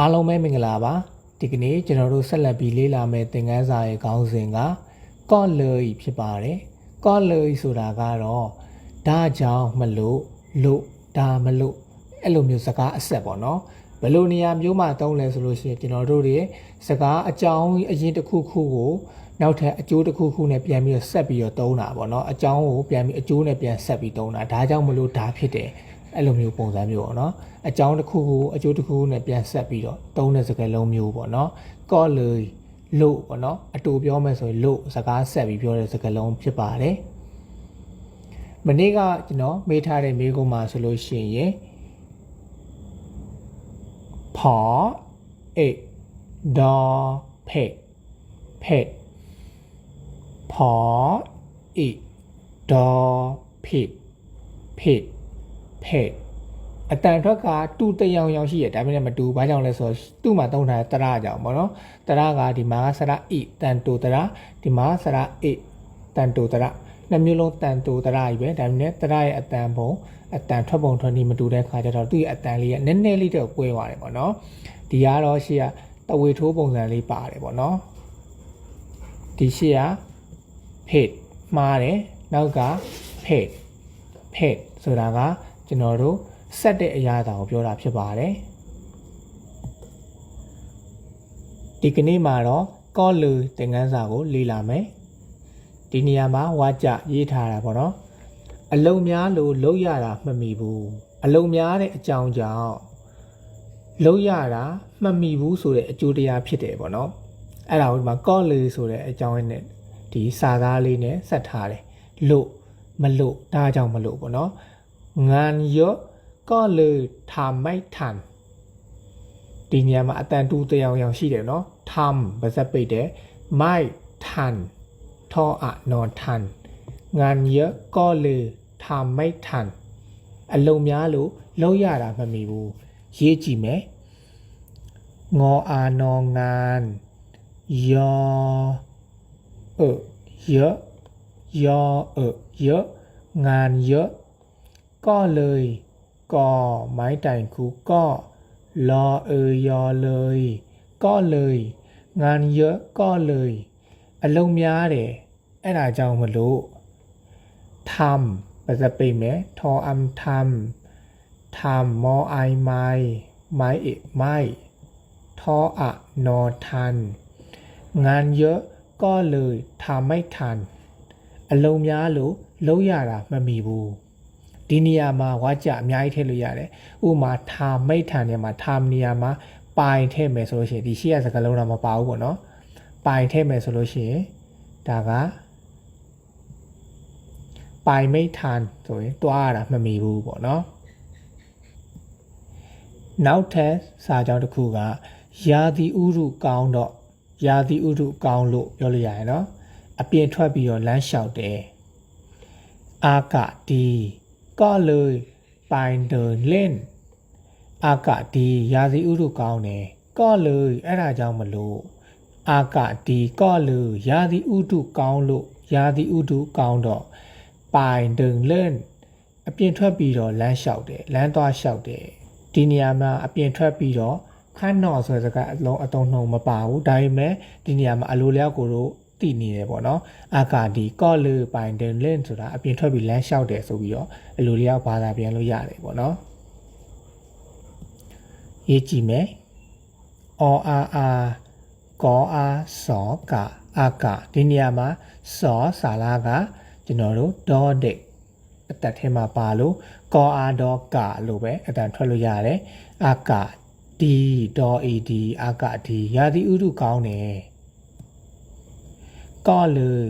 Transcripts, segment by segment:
အားလုံးပဲမင်္ဂလာပါဒီကနေ့ကျွန်တော်တို့ဆက်လက်ပြီးလေ့လာမယ့်သင်ခန်းစာရဲ့ခေါင်းစဉ်က college ဖြစ်ပါတယ် college ဆိုတာကတော့ဒါကြောင့်မလို့လို့ဒါမလို့အဲ့လိုမျိုးစကားအဆက်ပေါ့နော်ဘယ်လိုနေရာမျိုးမှာသုံးလဲဆိုလို့ရှိရင်ကျွန်တော်တို့တွေစကားအကြောင်းအရင်တစ်ခုခုကိုနောက်ထပ်အကျိုးတစ်ခုခုနဲ့ပြန်ပြီးတော့ဆက်ပြီးတော့သုံးတာပေါ့နော်အကြောင်းကိုပြန်ပြီးအကျိုးနဲ့ပြန်ဆက်ပြီးသုံးတာဒါကြောင့်မလို့ဒါဖြစ်တယ် အဲ့လိုမျိုးပုံစံမျိုးပေါ့နော်အကြောင်းတစ်ခုခုအကျိုးတစ်ခုခုနဲ့ပြန်ဆက်ပြီးတော့သုံးတဲ့စကားလုံးမျိုးပေါ့နော် college လို့ပေါ့နော်အတူပြောမယ်ဆိုရင်လို့စကားဆက်ပြီးပြောတဲ့စကားလုံးဖြစ်ပါတယ်မနေ့ကကျွန်တော်မေးထားတဲ့မေးခွန်းမှာဆိုလို့ရှိရင်ဖော်အေဒေါ်ဖေဖေဖော်အေဒေါ်ဖေဖေ ဖေအတန်ထွက်ကတူတယောင်ယောင်ရှိရဒါပေမဲ့မတူဘာကြောင့်လဲဆိုတော့သူ့မှာတုံးထားတဲ့တရကြောင့်ပေါ့နော်တရကဒီမှာကစရဣတန်တူတရဒီမှာစရဣတန်တူတရနှစ်မျိုးလုံးတန်တူတရကြီးပဲဒါပေမဲ့တရရဲ့အတန်ပုံအတန်ထွက်ပုံထွက်နည်းမတူတဲ့ခါကျတော့သူ့ရဲ့အတန်လေးကနည်းနည်းလေးတော့ကွဲသွားတယ်ပေါ့နော်ဒီကတော့ရှေ့ကတဝေထိုးပုံစံလေးပါတယ်ပေါ့နော်ဒီရှေ့ကဖေ့မှားတယ်နောက်ကဖေ့ဖေ့ဆိုတာက ကျွန်တော်တို့ဆက်တဲ့အရာအတာကိုပြောတာဖြစ်ပါတယ်ဒီကနေ့မှာတော့ကောလူသင်ခန်းစာကိုလေ့လာမယ်ဒီနေရာမှာဝါကြရေးထားတာပေါ့နော်အလုံများလို့လုံရတာမမိဘူးအလုံများတဲ့အကြောင်းကြောင့်လုံရတာမမိဘူးဆိုတဲ့အကျိုးတရားဖြစ်တယ်ပေါ့နော်အဲ့ဒါကိုဒီမှာကောလူဆိုတဲ့အကြောင်းရင်းနဲ့ဒီစာသားလေးနဲ့ဆက်ထားတယ်လို့မလို့ဒါကြောင့်မလို့ပေါ့နော် ငန်ရော့ก็เลยทำไม่ทันဒီနေရာမှာအတန်တူတယောင်ယောင်ရှိတယ်နော်ทำပါစပ်ပိတ်တယ်ไม่ทันทออะนอนทันงานเยอะก็เลยทำไม่ทันအလုံးများလို့လုံးရတာမမီဘူးရေးကြည့်မယ်ငေါ်အာနောငန်ယောเออเยอะย ก็เลยก็ไม้တိုင်คูก็รอเอยยอเลย ก็เลย งานเยอะก็เลย အလုံးများတယ်အဲ့ဒါကြောင့်မလို့ทำပါစပိတ်မယ်ทออำทำทำมอไอไม้ไม้เอกไม้ทออะนอทัน งานเยอะก็เลยทำไม่ทัน အလုံးများလို့လုံးရတာမမီဘူး ဒီနေရာမှာဝါကြအများကြီးထည့်လို့ရတယ်ဥမာထာမိတ်ထန်နေမှာထာနေရာမှာပိုင်ထည့်မယ်ဆိုလို့ရှိရင်ဒီရှေ့ရစကားလုံးတော့မပါဘူးပေါ့နော်ပိုင်ထည့်မယ်ဆိုလို့ရှိရင်ဒါကပိုင်မိတ်ထန်ဆိုရင်တွားရတာမမီဘူးပေါ့နော်နောက်ထပ်စာကြောင်းတစ်ခုကယာတိဥရုကောင်းတော့ယာတိဥရုကောင်းလို့ပြောလို့ရတယ်နော်အပြင်ထွက်ပြီးတော့လမ်းလျှောက်တယ်အာကတီ ก็เลยไปเดินเล่น อากาศดีရာသီဥတုကောင်းတယ်ก็เลยအဲ့ဒါကြောင့်မလို့อากาศดีก็เลยရာသီဥတုကောင်းလို့ရာသီဥတုကောင်းတော့ပိုင်ดึงเล่นအပြင်ထွက်ပြီးတော့လမ်းလျှောက်တယ်လမ်းသွားလျှောက်တယ်ဒီနေရာမှာအပြင်ထွက်ပြီးတော့ခန်းတော်ဆိုတဲ့စကားအလုံးအတုံးနှုံမပါဘူးဒါပေမဲ့ဒီနေရာမှာအလိုလျောက်ကိုတို့ တည်နေတယ်ပေါ့နော်အာကာဒီကော့လေပိုင်တယ်လင့်ဆိုတာအပြင်ထွက်ပြီးလမ်းလျှောက်တယ်ဆိုပြီးတော့အလိုလျောက်ဘာသာပြန်လို့ရတယ်ပေါ့နော်ရေးကြည့်မယ်အောအာအာကောအာစောကာအာကာဒီနေရာမှာစောစာလာကကျွန်တော်တို့ဒေါ်ဒိတ်အတက်ထဲမှာပါလို့ကောအာဒေါ်ကာလို့ပဲအတန်ထွက်လို့ရတယ်အာကာဒီဒေါ်အီဒီအာကာဒီရာသီဥတုကောင်းတယ် ก็เลย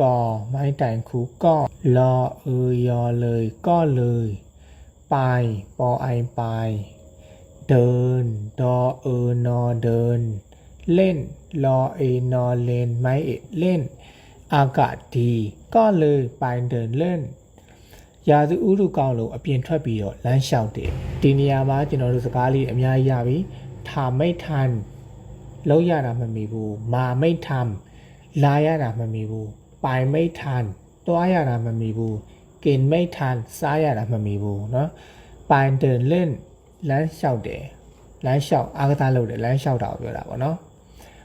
ก็ไม้တိုင်คูก็รอเออยอเลยก็เลย ไปปอไอไป เดิน ดอเออนอเดิน เล่นรอเอนอเลนไม้เอเล่น อากาศดีก็เลยไปเดินเล่น ရာသီဥတုကောင်းလို့အပြင်ထွက်ပြီးတော့လမ်းလျှောက်တယ်ဒီနေရာမှာကျွန်တော်တို့စကားလေးအများကြီးရပြီထာမိတ်ထန်လောက်ရတာမမီဘူးမာမိတ်ထန် လာရတာမမီဘူးပိုင်မိတ်ထန်တွားရတာမမီဘူးกินမိတ်ထန်စားရတာမမီဘူးเนาะပိုင်တယ်လင့်လမ်းလျှောက်တယ် လမ်းလျှောက်အားကစားလုပ်တယ်လမ်းလျှောက်တာကိုပြောတာပေါ့နော်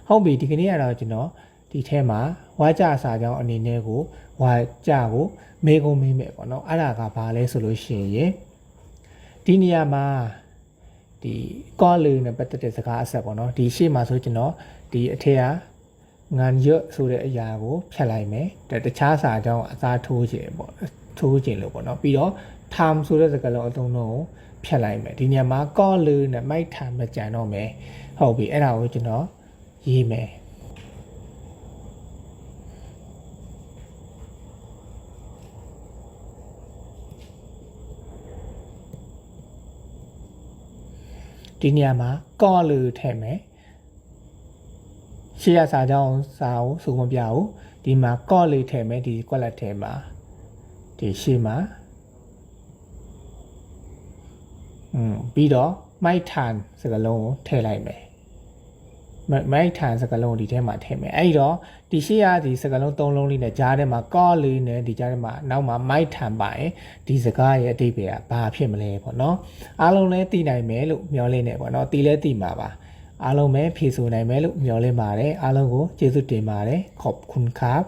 ဟုတ်ပြီဒီကနေ့ကတော့ကျွန်တော်ဒီထဲမှာဝါကြအစာကြောင်းအနေနဲ့ကိုဝါကြကိုမေကုံမေးမယ်ပေါ့နော်အဲ့ဒါကဘာလဲဆိုလို့ရှိရင်ဒီနေရာမှာဒီကောလေးနဲ့ပတ်သက်တဲ့စကားအဆက်ပေါ့နော်ဒီရှေ့မှာဆိုကျွန်တော်ဒီအထက်က ငန်ရွတ်ဆိုတဲ့အရာကိုဖြတ်လိုက်မယ်တတခြားစာကြောင်းအစားထိုးခြင်းပေါ့ထိုးခြင်းလို့ပေါ့နော်ပြီးတော့ time ဆိုတဲ့စကားလုံးအသုံးတော့ကိုဖြတ်လိုက်မယ်ဒီနေရာမှာ call လို့နဲ့ mic time မကြံတော့မယ်ဟုတ်ပြီအဲ့ဒါကိုကျွန်တော်ရေးမယ်ဒီနေရာမှာ call လို့ထည့်မယ် ရှေ့ရစာကြောင်းစာကိုစုံမပြဘူးဒီမှာ call လေးထည့်မယ်ဒီ quality ထဲမှာဒီရှေ့မှာอืมပြီးတော့ mic time စကားလုံးကိုထည့်လိုက်မယ် mic time စကားလုံးကိုဒီထဲမှာထည့်မယ်အဲ့ဒီတော့ဒီရှေ့ရဒီစကားလုံး၃လုံးလေးနဲ့ကြားထဲမှာ call လေးနဲ့ဒီကြားထဲမှာနောက်မှာ mic time ပါရင်ဒီစကားရဲ့အတိတ်ပဲကဘာဖြစ်မလဲပေါ့နော်အားလုံးလည်းသိနိုင်မယ်လို့မျှော်လင့်နေပေါ့နော်သိလဲသိမှာပါ အားလုံးပဲဖြေဆိုနိုင်မယ်လို့မျှော်လင့်ပါတယ်အားလုံးကိုကျေးဇူးတင်ပါတယ်ขอบคุณครับ